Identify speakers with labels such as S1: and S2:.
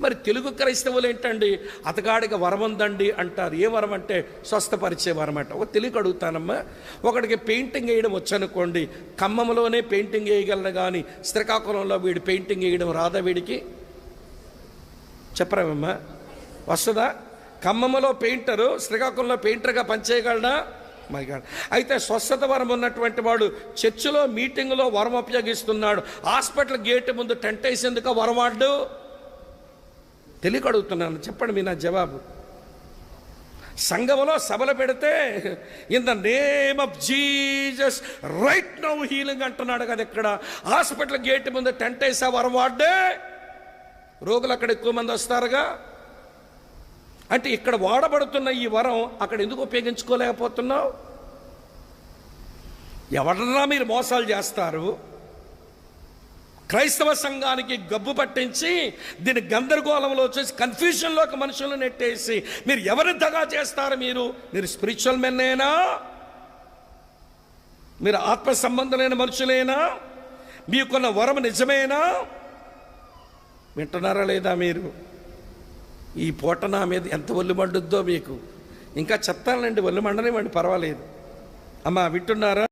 S1: మరి తెలుగు క్రైస్తవులు ఏంటండి? అతగాడికి వరం ఉందండి అంటారు. ఏ వరం అంటే స్వస్థపరిచే వరం అంట. ఒక తెలుగు అడుగుతానమ్మా. ఒకడికి పెయింటింగ్ వేయడం వచ్చనుకోండి. ఖమ్మంలోనే పెయింటింగ్ వేయగలను కానీ శ్రీకాకుళంలో వీడు పెయింటింగ్ వేయడం రాదా వీడికి? చెప్పరామమ్మా. వస్తుందా? ఖమ్మంలో పెయింటరు శ్రీకాకుళంలో పెయింటర్గా పనిచేయగలడా? మరి అయితే స్వస్థత వరం ఉన్నటువంటి వాడు చర్చిలో మీటింగ్లో వరం ఉపయోగిస్తున్నాడు. హాస్పిటల్ గేట్ ముందు టెంట్ వేసేందుకు వరం వాడు తెలియక అడుగుతున్నాను చెప్పండి మీ నా జవాబు. సంఘంలో సభలు పెడితే in the name of Jesus right now healing అంటున్నాడు కదా ఇక్కడ. హాస్పిటల్ గేట్ ముందు టెంట్ వేసా వరం రోగులు అక్కడ ఎక్కువ మంది వస్తారుగా. అంటే ఇక్కడ వాడబడుతున్న ఈ వరం అక్కడ ఎందుకు ఉపయోగించుకోలేకపోతున్నావు? ఎవరన్నా మీరు మోసాలు చేస్తారు? క్రైస్తవ సంఘానికి గబ్బు పట్టించి దీని గందరగోళంలో వచ్చేసి కన్ఫ్యూజన్లోకి మనుషులను నెట్టేసి మీరు ఎవరిని దగా చేస్తారు మీరు? మీరు స్పిరిచువల్ మెన్నేనా మీరు ఆత్మ సంబంధమైన మనుషులేనా? మీకున్న వరం నిజమేనా? వింటున్నారా లేదా మీరు? ఈ పూట నా మీద ఎంత ఒళ్ళు మండుద్దో మీకు. ఇంకా చెప్తానండి ఒళ్ళు మండనివ్వండి పర్వాలేదు. అమ్మా వింటున్నారా?